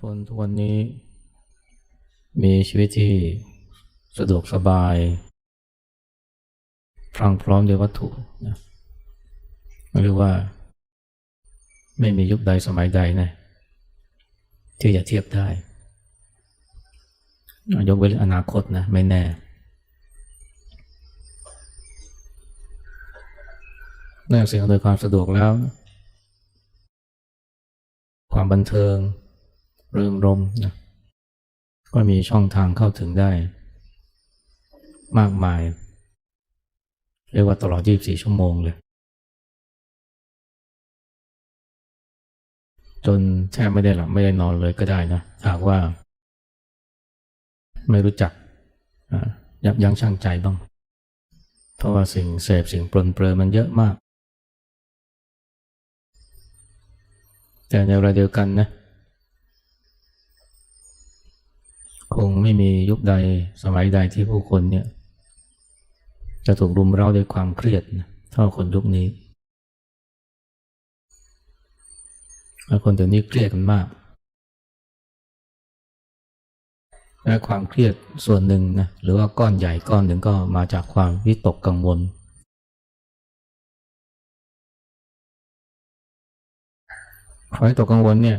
คนทุกวันนี้ มีชีวิตที่สะดวกสบาย พรังพร้อมด้วยวัตถุนะหรือว่า ไม่มียุคใดสมัยใดนะที่จะเทียบได้ ยกเว้นอนาคตนะ ไม่แน่ นอกจากสิ่งอำนวยความสะดวกแล้ว ความบันเทิง เริงรมนะก็มีช่องทางเข้าถึงได้ มากมาย เรียกว่าตลอด 24 ชั่วโมงเลย จนแทบไม่ได้หลับไม่ได้นอนเลยก็ได้นะหากว่า ไม่รู้จักยับยั้งชั่งใจบ้าง เพราะว่าสิ่งเสพสิ่งปลนเปลือมันเยอะมาก แต่ในเวลาเดียวกันนะ คงไม่มียุคใดสมัยใดที่ผู้คนเนี่ย จะถูกรุมเร้าด้วยความเครียดเท่าคนยุคนี้และคนเดี๋ยวนี้เครียดกันมาก และความเครียดส่วนหนึ่งนะหรือว่าก้อนใหญ่ก้อนหนึ่งก็มาจากความวิตกกังวล ความวิตกกังวลเนี่ย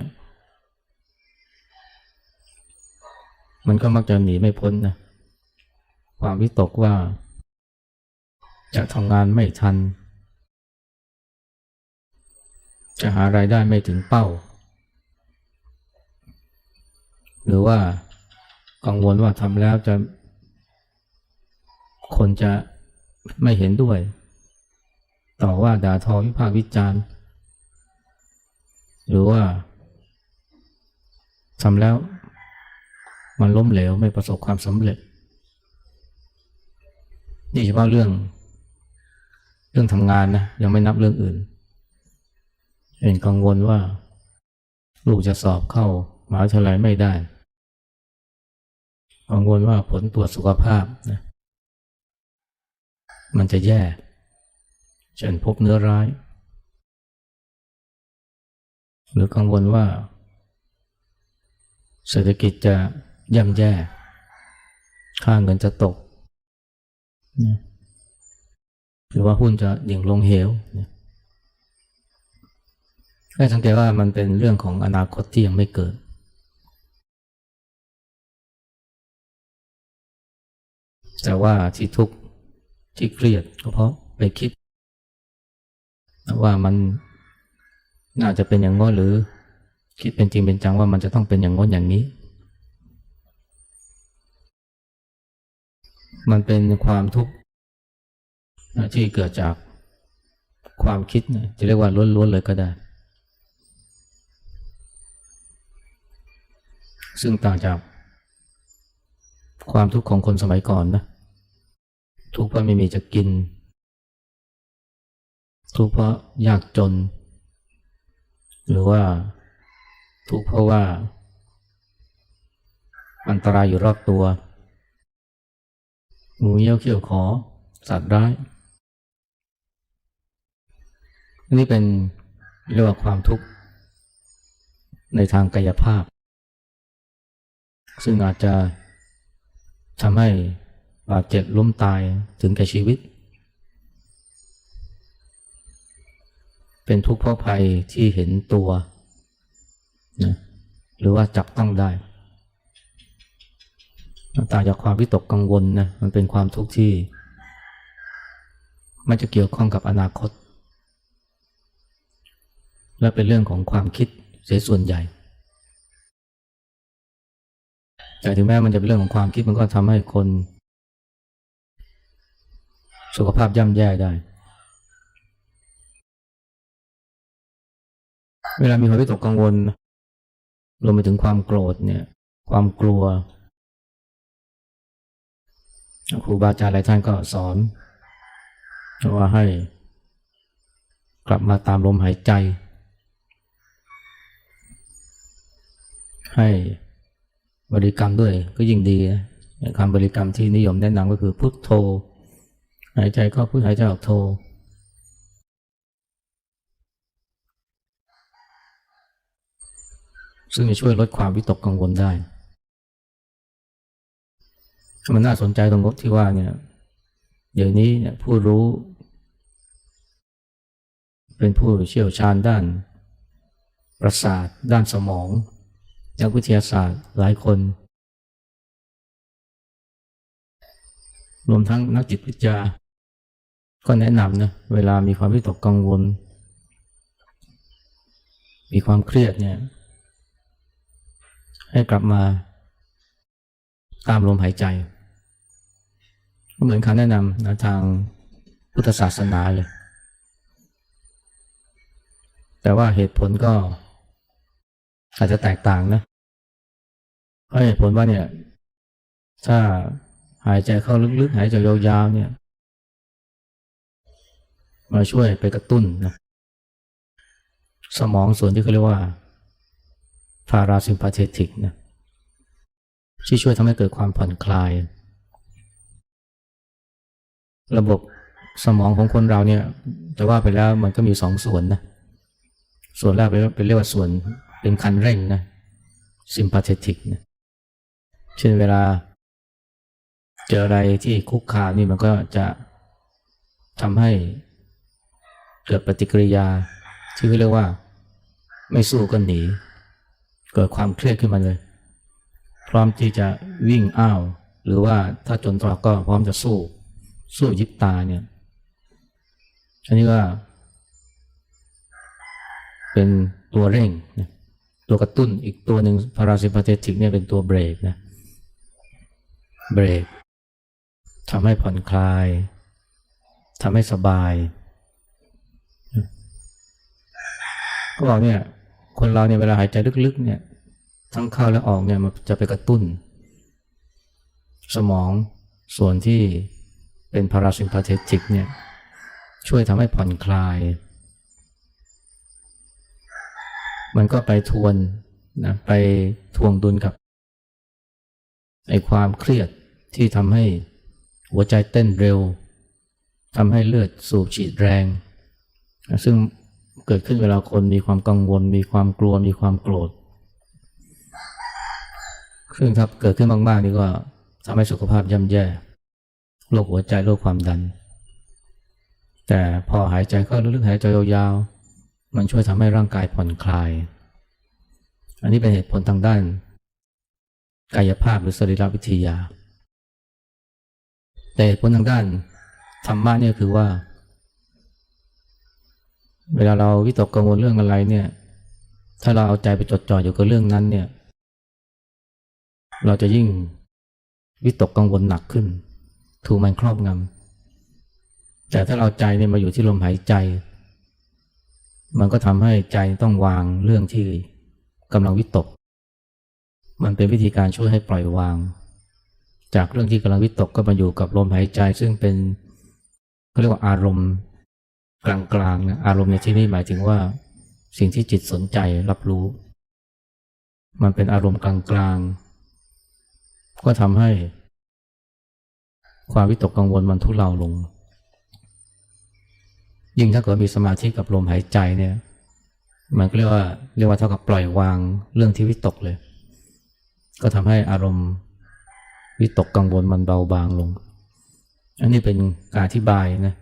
มันก็มักจะหนีไม่พ้นนะความวิตกว่า จะทำงานไม่ทัน จะหารายได้ไม่ถึงเป้า หรือว่ากังวลว่าทำแล้วจะ คนจะไม่เห็นด้วย ต่อว่าด่าทอวิพากษ์วิจารณ์ หรือว่าทำแล้ว มันล้มเหลวไม่ประสบความสำเร็จ นี่เฉพาะเรื่อง เรื่องทำงานนะยังไม่นับเรื่องอื่น เห็นกังวลว่า ลูกจะสอบเข้ามหาวิทยาลัยไม่ได้กังวลว่าผลตรวจสุขภาพนะมันจะแย่เช่นพบเนื้อร้าย หรือกังวลว่า เศรษฐกิจจะ ย่ำแย่ ค่าเงินจะตก หรือว่าหุ้นจะดิ่งลงเหวให้สังเกตว่ามันเป็นเรื่องของอนาคตที่ยังไม่เกิด แต่ว่าที่ทุกข์ที่เครียดก็เพราะไปคิด ว่ามันน่าจะเป็นอย่างง้นหรือ คิดเป็นจริงเป็นจังว่ามันจะต้องเป็นอย่างง้นอย่างนี้ มันเป็นความทุกข์ที่เกิดจากความคิดจะเรียกว่าล้วนๆเลยก็ได้ ซึ่งต่างจากความทุกข์ของคนสมัยก่อนนะ ทุกข์เพราะไม่มีจะกิน ทุกข์เพราะยากจน หรือว่าทุกข์เพราะว่า อันตรายอยู่รอบตัว งูเงี้ยวเขี้ยวขอ สัตว์ร้ายนนี้เป็นเรียกว่าความทุกข์ ในทางกายภาพ ซึ่งอาจจะทำให้บาดเจ็บล้มตายถึงแก่ชีวิต เป็นทุกข์เพราะภัยที่เห็นตัวนะหรือว่าจับต้องได้ ต่างจากความวิตกกังวลนะมันเป็นความทุกข์ที่ มันจะเกี่ยวข้องกับอนาคต และเป็นเรื่องของความคิดเสียส่วนใหญ่แต่ถึงแม้มันจะเป็นเรื่องของความคิดมันก็ทำให้คน สุขภาพย่ำแย่ได้ เวลามีความวิตกกังวลรวมไปถึงความโกรธเนี่ย ความกลัว ครูบาอาจารย์หลายท่านก็สอนว่าให้กลับมาตามลมหายใจ ให้บริกรรมด้วยก็ยิ่งดีนะคำบริกรรมที่นิยมแนะนำก็คือพุทโธ หายใจเข้าพุทหายใจออกโธซึ่งจะช่วยลดความวิตกกังวลได้ มันน่าสนใจตรงที่ว่าเนี่ยเดี๋ยวนี้เนี่ยผู้รู้ เป็นผู้เชี่ยวชาญด้าน ประสาท ด้านสมองนักวิทยาศาสตร์หลายคน รวมทั้งนักจิตวิทยา ก็แนะนำนะเวลามีความวิตกกังวล มีความเครียดเนี่ย ให้กลับมาตามลมหายใจ ก็เหมือนคำแนะนำนะทางพุทธศาสนาเลย แต่ว่าเหตุผลก็ อาจจะแตกต่างนะเหตุผลว่าเนี่ย ถ้าหายใจเข้าลึกๆ หายใจยาวๆเนี่ย มาช่วยไปกระตุ้นนะสมองส่วนที่เขาเรียกว่าพาราซิมพาเทติกนะที่ช่วยทำให้เกิดความผ่อนคลาย ระบบสมองของคนเราเนี่ยจะว่าไปแล้วมันก็มีสองส่วนนะ ส่วนแรกเป็นเรียกว่าส่วนเป็นคันเร่งนะซิมพาเทติกนะเช่นเวลา เจออะไรที่คุกคามนี่มันก็จะทำให้เกิดปฏิกิริยาที่เรียกว่า ไม่สู้ก็หนี เกิดความเครียดขึ้นมาเลย พร้อมที่จะวิ่งอ้าว หรือว่าถ้าจนตรอกก็พร้อมจะสู้ สู้ยิบตาเนี่ย อันนี้ว่าเป็นตัวเร่งนะตัวกระตุ้นอีกตัวหนึ่งพาราซิมพาเทติกเนี่ยเป็นตัวเบรกนะเบรกทำให้ผ่อนคลายทำให้สบายก็บอกเนี่ย คนเราเนี่ยเวลาหายใจลึกๆ เนี่ย ทั้งเข้าและออกเนี่ยมันจะไปกระตุ้น สมองส่วนที่ เป็นพาราซิมพาเทติกเนี่ยช่วยทำให้ผ่อนคลาย มันก็ไปทวนนะไปทวงดุลกับไอความเครียดที่ทำให้หัวใจเต้นเร็วทำให้เลือดสูบฉีดแรง ซึ่งเกิดขึ้นเวลาคนมีความกังวล มีความกลัวมีความโกรธซึ่งถ้าเกิดขึ้นมากๆนี่ก็ทำให้สุขภาพย่ำแย่ โรคหัวใจโรคความดัน แต่พอหายใจเข้าลึกๆหายใจยาวๆมันช่วยทำให้ร่างกายผ่อนคลาย อันนี้เป็นเหตุผลทางด้าน กายภาพหรือสรีรวิทยา แต่เหตุผลทางด้านธรรมะเนี่ยคือว่า เวลาเราวิตกกังวลเรื่องอะไรเนี่ย ถ้าเราเอาใจไปจดจ่ออยู่กับเรื่องนั้นเนี่ย เราจะยิ่งวิตกกังวลหนักขึ้น ถูกมันครอบงำแต่ถ้าเราใจเนี่ยมาอยู่ที่ลมหายใจ มันก็ทำให้ใจต้องวางเรื่องที่กำลังวิตก มันเป็นวิธีการช่วยให้ปล่อยวาง จากเรื่องที่กำลังวิตกก็มาอยู่กับลมหายใจ ซึ่งเป็นเขาเรียกว่าอารมณ์กลางๆนะอารมณ์ในที่นี้หมายถึงว่า สิ่งที่จิตสนใจรับรู้ มันเป็นอารมณ์กลางๆก็ทำให้ ความวิตกกังวลมันทุเลาลง ยิ่งถ้าเกิดมีสมาธิกับลมหายใจเนี่ย มันเรียกว่าเรียกว่าเท่ากับปล่อยวางเรื่องที่วิตกเลย ก็ทำให้อารมณ์วิตกกังวลมันเบาบางลง อันนี้เป็นการอธิบายนะ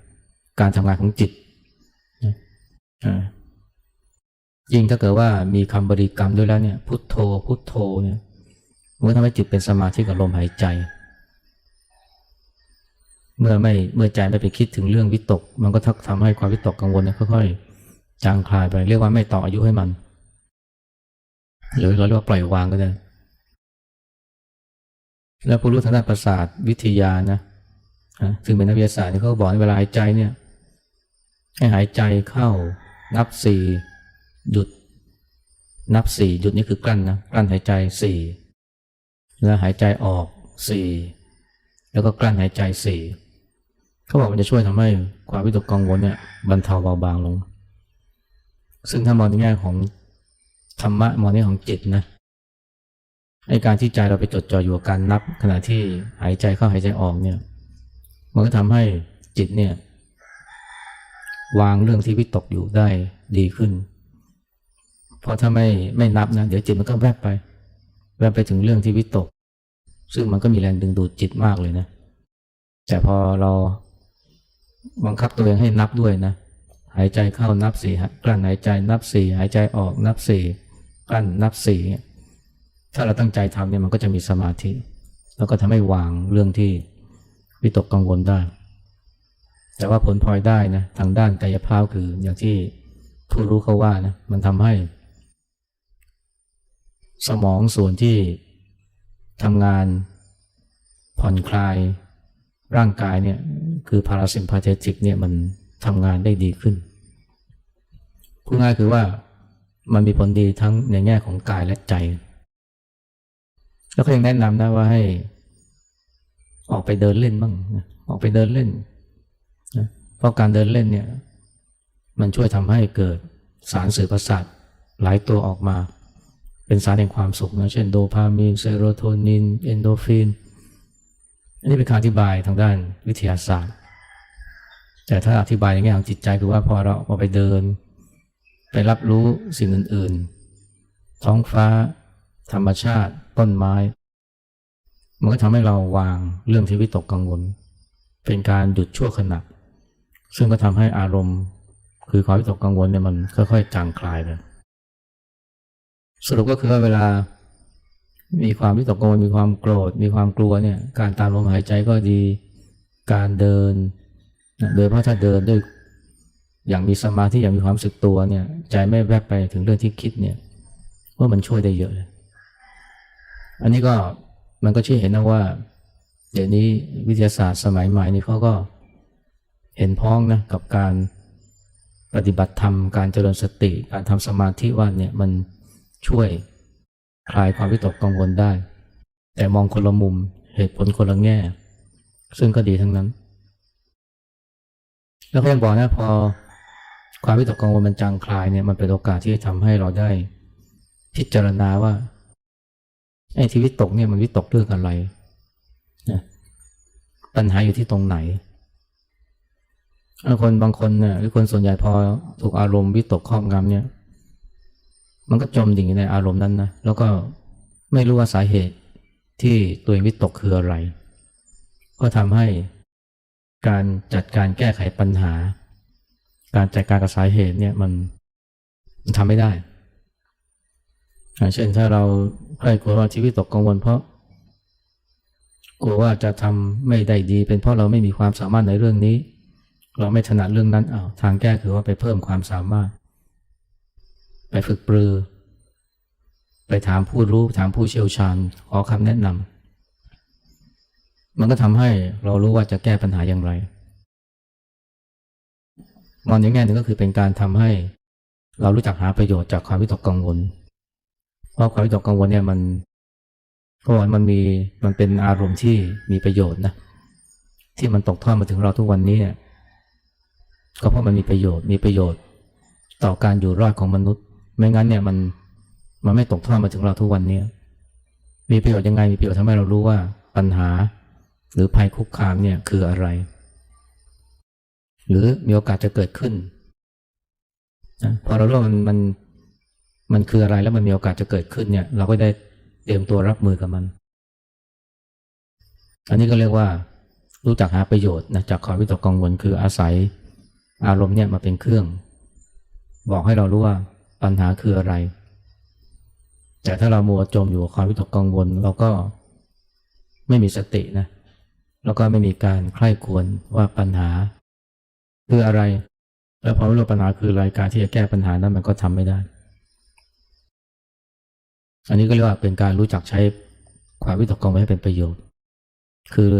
การทำงานของจิตยิ่งถ้าเกิดว่ามีคำบริกรรมด้วยแล้วเนี่ย พุทโธ พุทโธเนี่ยมันทำให้จิตเป็นสมาธิกับลมหายใจ เมื่อไม่เมื่อใจไม่ไปคิดถึงเรื่องวิตก มันก็ทักทำให้ความวิตกกังวลเนี่ยค่อยๆจางคลายไปเรียกว่าไม่ต่ออายุให้มัน หรือเราเรียกว่าปล่อยวางก็ได้ แล้วผู้รู้ทางด้านประสาทวิทยานะซึ่งเป็นนักวิทยาศาสตร์เขาบอกเวลาหายใจเนี่ย ให้หายใจเข้านับสี่หยุด นับสี่หยุดนี่คือกลั้นนะกลั้นหายใจสี่แล้วหายใจออกสี่แล้วก็กลั้นหายใจสี่ เขาบอกมันจะช่วยทำให้ความวิตกกังวลเนี่ยบรรเทาเบาบางลง ซึ่งถ้ามองในแง่ของธรรมะมองในของจิตนะไอการที่ใจเราไปจดจ่ออยู่กับการนับ ขณะที่หายใจเข้าหายใจออกเนี่ย มันก็ทำให้จิตเนี่ยวางเรื่องที่วิตกอยู่ได้ดีขึ้น เพราะถ้าไม่ไม่นับนะเดี๋ยวจิตมันก็แวบไป แวบไปถึงเรื่องที่วิตก ซึ่งมันก็มีแรงดึงดูดจิตมากเลยนะ แต่พอเรา บังคับตัวเองให้นับด้วยนะ หายใจเข้านับสี่กลั้นหายใจนับสี่หายใจออกนับสี่กลั้นนับสี่ถ้าเราตั้งใจทำเนี่ยมันก็จะมีสมาธิ แล้วก็ทำให้วางเรื่องที่วิตกกังวลได้ แต่ว่าผลพลอยได้นะทางด้านกายภาพคืออย่างที่ผู้รู้เขาว่านะมันทำให้ สมองส่วนที่ทำงานผ่อนคลาย ร่างกายเนี่ยคือพาราซิมพาเทติกเนี่ยมันทำงานได้ดีขึ้นพูดง่ายคือว่ามันมีผลดีทั้งในแง่ของกายและใจ แล้วก็ยังแนะนำนะว่าให้ ออกไปเดินเล่นบ้างออกไปเดินเล่นนะเพราะการเดินเล่นเนี่ย มันช่วยทำให้เกิดสารสื่อประสาทหลายตัวออกมา เป็นสารแห่งความสุขนะเช่นโดพามีนเซโรโทนิน เอนโดฟิน อันนี้เป็นการอธิบายทางด้านวิทยาศาสตร์ แต่ถ้าอธิบายในแง่ของจิตใจคือว่าพอเราออไปเดิน ไปรับรู้สิ่งอื่น ๆ ท้องฟ้า ธรรมชาติ ต้นไม้ มันก็ทำให้เราวางเรื่องที่วิตกกังวล เป็นการหยุดชั่วขณะ ซึ่งก็ทำให้อารมณ์คือความวิตกกังวลเนี่ยมันค่อยๆจางคลายไปสรุปก็คือว่าเวลา มีความวิตกกังวลมีความโกรธ มีความกลัวเนี่ย การตามลมหายใจก็ดี การเดินโดยเฉพาะถ้าเดินด้วยอย่างมีสมาธิอย่างมีความสึกตัวเนี่ย ใจไม่แวบไปถึงเรื่องที่คิดเนี่ยว่ามันช่วยได้เยอะเลย อันนี้ก็มันก็ชี้เห็นนะว่า เดี๋ยวนี้วิทยาศาสตร์สมัยใหม่นี่เขาก็เห็นพ้องนะกับการปฏิบัติธรรม การเจริญสติ การทำสมาธิว่าเนี่ยมันช่วย คลายความวิตกกังวลได้ แต่มองคนละมุมเหตุผลคนละแง่ ซึ่งก็ดีทั้งนั้น แล้วก็ยังบอกนะพอความวิตกกังวลมันจางคลายเนี่ยมันเป็นโอกาสที่จะทำให้เราได้ พิจารณาว่าไอ้ที่วิตกเนี่ยมันวิตกเรื่องอะไรนะปัญหาอยู่ที่ตรงไหนคนบางคนเนี่ยหรือคนส่วนใหญ่พอถูกอารมณ์วิตกครอบงำเนี่ย มันก็จมดิ่งอยู่ในอารมณ์นั้นนะแล้วก็ไม่รู้ว่าสาเหตุที่ตัวเองวิตกคืออะไร ก็ทำให้การจัดการแก้ไขปัญหา การจัดการกับสาเหตุเนี่ยมันมันทำไม่ได้อย่างเช่นถ้าเราใครกลัวว่าชีวิตตกกังวลเพราะ กลัวว่าจะทำไม่ได้ดี เป็นเพราะเราไม่มีความสามารถในเรื่องนี้ เราไม่ถนัดเรื่องนั้นเอาทางแก้คือว่าไปเพิ่มความสามารถ ไปฝึกปรือ ไปถามผู้รู้ถามผู้เชี่ยวชาญ ขอคำแนะนำมันก็ทำให้เรารู้ว่าจะแก้ปัญหาอย่างไรมองอย่างแง่หนึ่งก็คือเป็นการทำให้เรารู้จักหาประโยชน์จากความวิตกกังวล เพราะความวิตกกังวลเนี่ยมันเพราะว่ามันมีมันเป็นอารมณ์ที่มีประโยชน์นะที่มันตกทอดมาถึงเราทุกวันนี้ก็เพราะมันมีประโยชน์มีประโยชน์ต่อการอยู่รอดของมนุษย์ ไม่งั้นเนี่ยมันมันไม่ตกทอดมาถึงเราทุกวันนี้มีประโยชน์ยังไงมีประโยชน์ทำให้เรารู้ว่าปัญหา หรือภัยคุกคามเนี่ยคืออะไร หรือมีโอกาสจะเกิดขึ้นนะพอเรารู้มันมันมันคืออะไรแล้วมันมีโอกาสจะเกิดขึ้นเนี่ย เราก็ได้เตรียมตัวรับมือกับมัน อันนี้ก็เรียกว่า รู้จักหาประโยชน์นะจากความวิตกกังวลคืออาศัยอารมณ์เนี่ยมาเป็นเครื่อง บอกให้เรารู้ว่า ปัญหาคืออะไร แต่ถ้าเรามัวจมอยู่กับความวิตกกังวลเราก็ไม่มีสตินะแล้วก็ไม่มีการใคร่ควรว่าปัญหา คืออะไร แล้วพอรู้ปัญหาคืออะไรการที่จะแก้ปัญหานั้นมันก็ทำไม่ได้ อันนี้ก็เรียกว่าเป็นการรู้จักใช้ความวิตกกังวลให้เป็นประโยชน์ คือ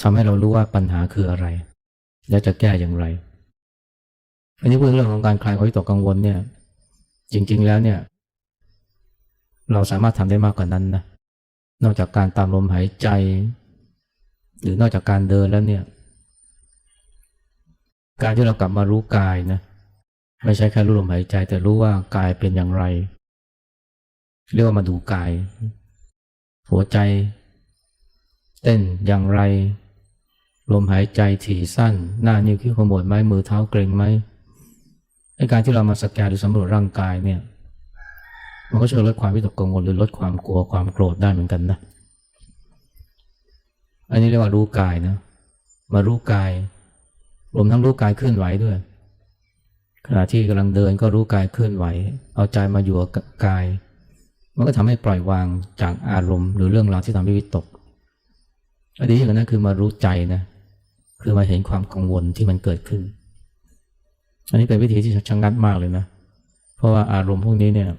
ทำให้เรารู้ว่าปัญหาคืออะไร แล้วจะแก้อย่างไร อันนี้พูดเรื่องของการคลายความวิตกกังวลเนี่ย จริง ๆ แล้วเนี่ย เราสามารถทำได้มากกว่านั้นนะ นอกจากการตามลมหายใจ หรือนอกจากการเดินแล้วเนี่ย การที่เรากลับมารู้กายนะ ไม่ใช่แค่รู้ลมหายใจ แต่รู้ว่ากายเป็นอย่างไร เรียกว่ามาดูกาย หัวใจ เต้นอย่างไร ลมหายใจถี่สั้น หน้านิ้วคิ้วขมวดไหมมือเท้าเกร็งไหม การที่เรามาสแกนหรือสำรวจร่างกายเนี่ย มันก็ช่วยลดความวิตกกังวลหรือลดความกลัวความโกรธได้เหมือนกันนะ อันนี้เรียกว่ารู้กายนะ มารู้กาย รวมทั้งรู้กายเคลื่อนไหวด้วย ขณะที่กำลังเดินก็รู้กายเคลื่อนไหว เอาใจมาอยู่กับกาย มันก็ทำให้ปล่อยวางจากอารมณ์ หรือเรื่องราวที่ทำให้วิตกอันนี้อย่างนั้นคือมารู้ใจนะ คือมาเห็นความกังวลที่มันเกิดขึ้น อันนี้เป็นวิธีที่ชะงัดมากเลยนะ เพราะว่าอารมณ์พวกนี้เนี่ย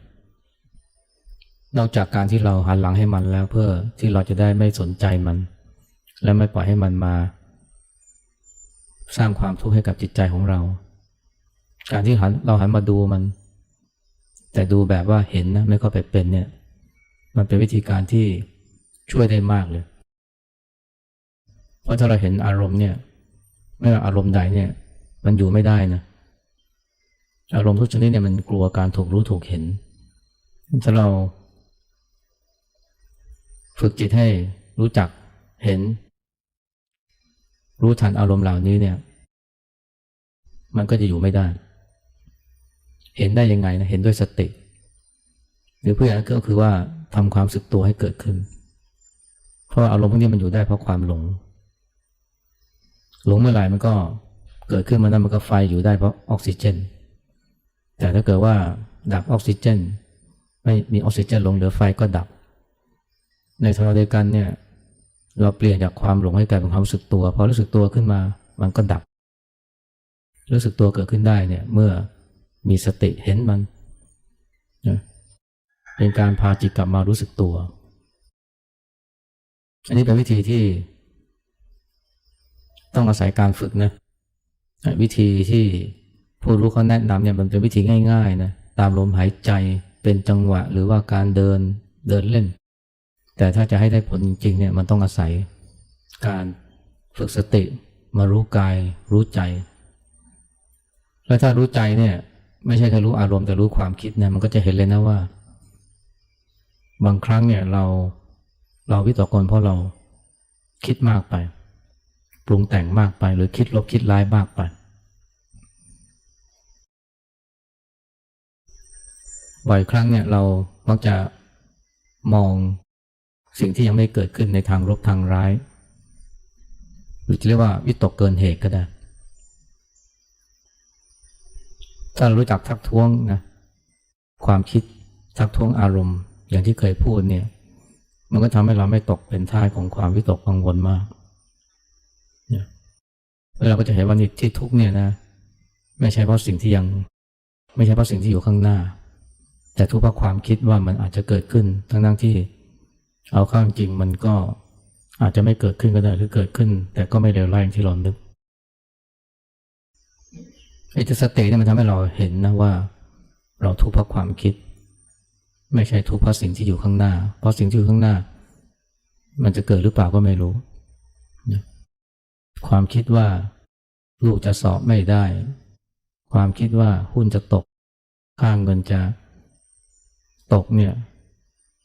นอกจากการที่เราหันหลังให้มันแล้วเพื่อที่เราจะได้ไม่สนใจมัน และไม่ปล่อยให้มันมา สร้างความทุกข์ให้กับจิตใจของเรา การที่หันเราหันมาดูมัน แต่ดูแบบว่าเห็นนะไม่ก็ไปเป็นเนี่ย มันเป็นวิธีการที่ช่วยได้มากเลย เพราะถ้าเราเห็นอารมณ์เนี่ยไม่ว่าอารมณ์ใดเนี่ย มันอยู่ไม่ได้นะ อารมณ์ทุกชนิดเนี่ยมันกลัวการถูกรู้ถูกเห็นถ้าเรา ฝึกจิตให้รู้จักเห็น รู้ทันอารมณ์เหล่านี้เนี่ย มันก็จะอยู่ไม่ได้ เห็นได้ยังไงนะเห็นด้วยสติ หรือเพื่อนก็คือว่าทำความสึกตัวให้เกิดขึ้น เพราะอารมณ์พวกนี้มันอยู่ได้เพราะความหลง หลงเมื่อไหร่มันก็เกิดขึ้นมานั้นมันก็ไฟอยู่ได้เพราะออกซิเจน แต่ถ้าเกิดว่าดับออกซิเจน ไม่มีออกซิเจนลงเหลือไฟก็ดับ ในทางเดียวกันเนี่ยเราเปลี่ยนจากความหลงให้กลายเป็นความรู้สึกตัวพอรู้สึกตัวขึ้นมามันก็ดับ รู้สึกตัวเกิดขึ้นได้เนี่ยเมื่อมีสติเห็นมันนะเป็นการพาจิตกลับมารู้สึกตัว อันนี้เป็นวิธีที่ ต้องอาศัยการฝึกนะวิธีที่ ผู้รู้เขาแนะนำเนี่ยมันเป็นวิธีง่ายๆนะตามลมหายใจเป็นจังหวะหรือว่าการเดินเดินเล่น แต่ถ้าจะให้ได้ผลจริงๆเนี่ยมันต้องอาศัยการฝึกสติมารู้กายรู้ใจ แล้วถ้ารู้ใจเนี่ยไม่ใช่แค่รู้อารมณ์แต่รู้ความคิดเนี่ยมันก็จะเห็นเลยนะว่า บางครั้งเนี่ยเราเราวิตกกังวลเพราะเราคิดมากไป ปรุงแต่งมากไปหรือคิดลบคิดร้ายมากไป บ่อยครั้งเนี่ยเรามักจะมองสิ่งที่ยังไม่เกิดขึ้นในทางลบทางร้าย หรือจะเรียกว่าวิตกเกินเหตุก็ได้ ถ้าเรารู้จักทักท้วงนะความคิดทักท้วงอารมณ์ อย่างที่เคยพูดเนี่ย มันก็ทำให้เราไม่ตกเป็นท่าของความวิตกกังวลมากเนี่ยแล้วเราก็จะเห็นว่านี่ที่ทุกเนี่ยนะ ไม่ใช่เพราะสิ่งที่ยัง ไม่ใช่เพราะสิ่งที่อยู่ข้างหน้า แต่ทุกเพราะความคิดว่ามันอาจจะเกิดขึ้น ทั้งทั้งที่เอาข้าจริงมันก็อาจจะไม่เกิดขึ้นก็ได้หรือเกิดขึ้น แต่ก็ไม่เลวร้ายอย่างที่เรานึกไอ้สติเนี่ยมันทำให้เราเห็นนะว่า เราทุกข์เพราะความคิด ไม่ใช่ทุกข์เพราะสิ่งที่อยู่ข้างหน้า เพราะสิ่งที่อยู่ข้างหน้า มันจะเกิดหรือเปล่าก็ไม่รู้ ความคิดว่าลูกจะสอบไม่ได้ ความคิดว่าหุ้นจะตกค่างเงินจะ ตกเนี่ย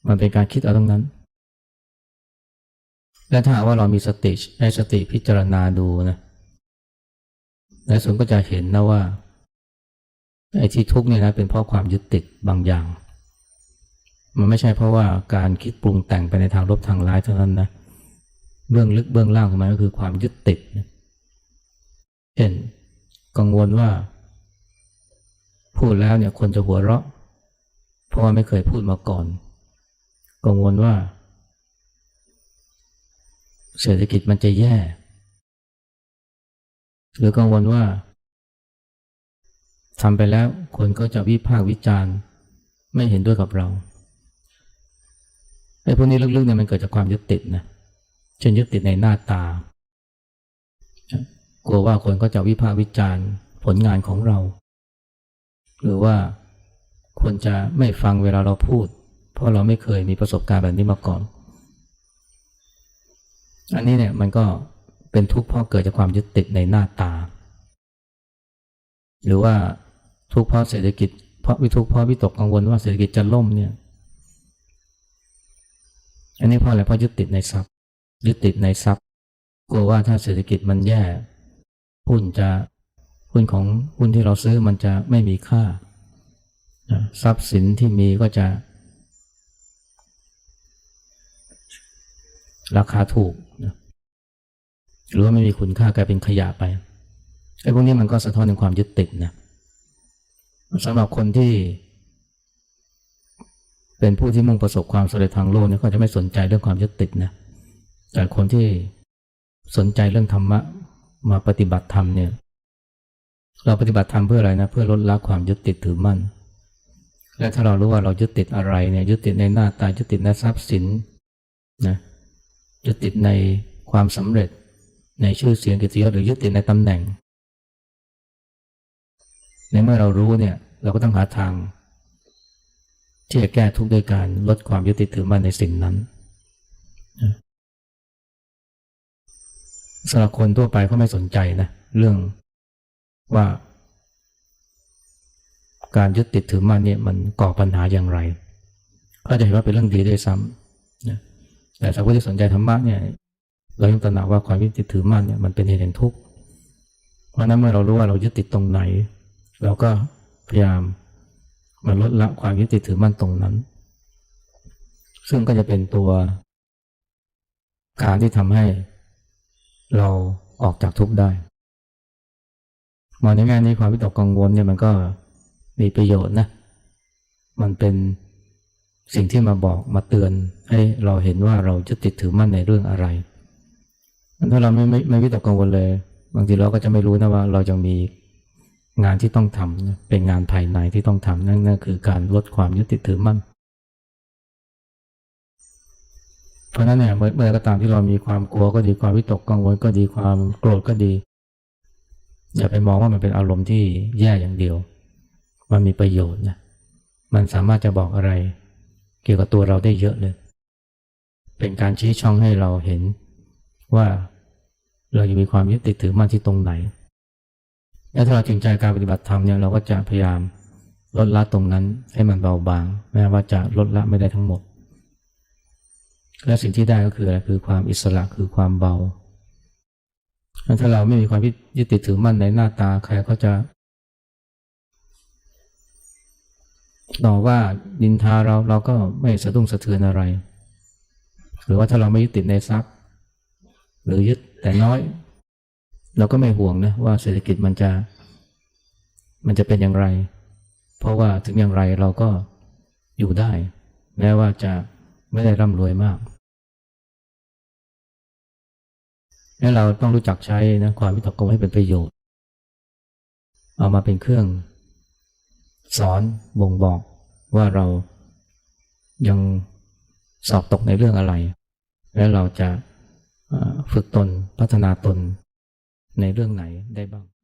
มันเป็นการคิดเอาทั้งนั้น และถ้าว่าเรามีสติให้สติพิจารณาดูนะในส่วนก็จะเห็นนะว่าไอ้ที่ทุกข์เนี่ยนะเป็นเพราะความยึดติดบางอย่าง มันไม่ใช่เพราะว่าการคิดปรุงแต่งไปในทางลบทางร้ายเท่านั้นนะเบื้องลึกเบื้องล่างของมันก็คือความยึดติดนะเช่นกังวลว่า พูดแล้วเนี่ยคนจะหัวเราะ เพราะว่าไม่เคยพูดมาก่อน กังวลว่า เศรษฐกิจมันจะแย่ หรือกังวลว่าทำไปแล้วคนก็จะวิพากษ์วิจารณ์ไม่เห็นด้วยกับเราไอ้พวกนี้ลึกๆเนี่ยมันเกิดจากความยึดติดนะเช่นยึดติดในหน้าตา กลัวว่าคนก็จะวิพากษ์วิจารณ์ผลงานของเรา หรือว่า คนจะไม่ฟังเวลาเราพูด เพราะเราไม่เคยมีประสบการณ์แบบนี้มาก่อน อันนี้เนี่ยมันก็เป็นทุกข์เพราะเกิดจากความยึดติดในหน้าตา หรือว่าทุกข์เพราะเศรษฐกิจ เพราะวิทุกข์เพราะวิตกกังวลว่าเศรษฐกิจจะล่มเนี่ยอันนี้เพราะอะไรเพราะยึดติดในทรัพย์ยึดติดในทรัพย์กลัวว่าถ้าเศรษฐกิจมันแย่หุ้นจะหุ้นของหุ้นที่เราซื้อมันจะไม่มีค่า ทรัพย์สินที่มีก็จะ ราคาถูกหรือว่าไม่มีคุณค่ากลายเป็นขยะไปไอ้พวกนี้มันก็สะท้อนถึงความยึดติดนะสำหรับคนที่เป็นผู้ที่มุ่งประสบความสำเร็จทางโลกเนี่ยก็จะไม่สนใจเรื่องความยึดติดนะแต่คนที่สนใจเรื่องธรรมะมาปฏิบัติธรรมเนี่ย เราปฏิบัติธรรมเพื่ออะไรนะ เพื่อลดละความยึดติดถือมั่น และถ้าเรารู้ว่าเรายึดติดอะไรเนี่ยยึดติดในหน้าตายึดติดในทรัพย์สินนะยึดติดในความสำเร็จในชื่อเสียงเกียรติยศหรือยึดติดในตำแหน่ง ในเมื่อเรารู้เนี่ยเราก็ต้องหาทาง ที่จะแก้ทุกข์ด้วยการลดความยึดติดถือมั่นในสิ่งนั้นสำหรับคนทั่วไปเขาไม่สนใจนะเรื่องว่า การยึดติดถือมั่นเนี่ยมันก่อปัญหาอย่างไรก็จะเห็นว่าเป็นเรื่องดีด้วยซ้ำนะแต่สาวกที่สนใจธรรมะเนี่ยเรายังตระหนักว่าความยึดติดถือมั่นเนี่ยมันเป็นเหตุแห่งทุกข์เพราะนั้นเมื่อเรารู้ว่าเรายึดติดตรงไหน เราก็พยายามมาลดละความยึดติดถือมั่นตรงนั้น ซึ่งก็จะเป็นตัวการที่ทำให้เราออกจากทุกข์ได้มองในแง่นี้ความวิตกกังวลเนี่ยมันก็ มีประโยชน์นะ มันเป็นสิ่งที่มาบอกมาเตือนให้เราเห็นว่าเราจะติดถือมั่นในเรื่องอะไร ถ้าเราไม่ไม่ไม่วิตกกังวลเลย บางทีเราก็จะไม่รู้นะว่าเราจะมีงานที่ต้องทำนะเป็นงานภายในที่ต้องทำนั่นนั่นคือการลดความยึดติดถือมั่น เพราะนั้นเนี่ยเมื่อเมื่อก็ตามที่เรามีความกลัวก็ดีความวิตกกังวลก็ดีความโกรธก็ดี อย่าไปมองว่ามันเป็นอารมณ์ที่แย่อย่างเดียว มันมีประโยชน์นะมันสามารถจะบอกอะไร เกี่ยวกับตัวเราได้เยอะเลย เป็นการชี้ช่องให้เราเห็นว่าเรายังมีความยึดติดถือมั่นที่ตรงไหน และถ้าเราจริงใจการปฏิบัติธรรมเนี่ยเราก็จะพยายามลดละตรงนั้นให้มันเบาบาง แม้ว่าจะลดละไม่ได้ทั้งหมด และสิ่งที่ได้ก็คืออะไรคือความอิสระคือความเบาถ้าเราไม่มีความยึดติดถือมั่นในหน้าตาใครก็จะ ต่อว่าดินทาเราเราก็ไม่สะดุ้งสะเทือนอะไร หรือว่าถ้าเราไม่ยึดติดในทรัพย์ หรือยึดแต่น้อย เราก็ไม่ห่วงนะว่าเศรษฐกิจมันจะ มันจะเป็นอย่างไร เพราะว่าถึงอย่างไรเราก็อยู่ได้ แม้ว่าจะไม่ได้ร่ำรวยมากและเราต้องรู้จักใช้นะความวิตกกังวลให้เป็นประโยชน์ เอามาเป็นเครื่อง สอนบ่งบอก ว่าเรายังสอบตกในเรื่องอะไร และเราจะฝึกตนพัฒนาตนในเรื่องไหนได้บ้าง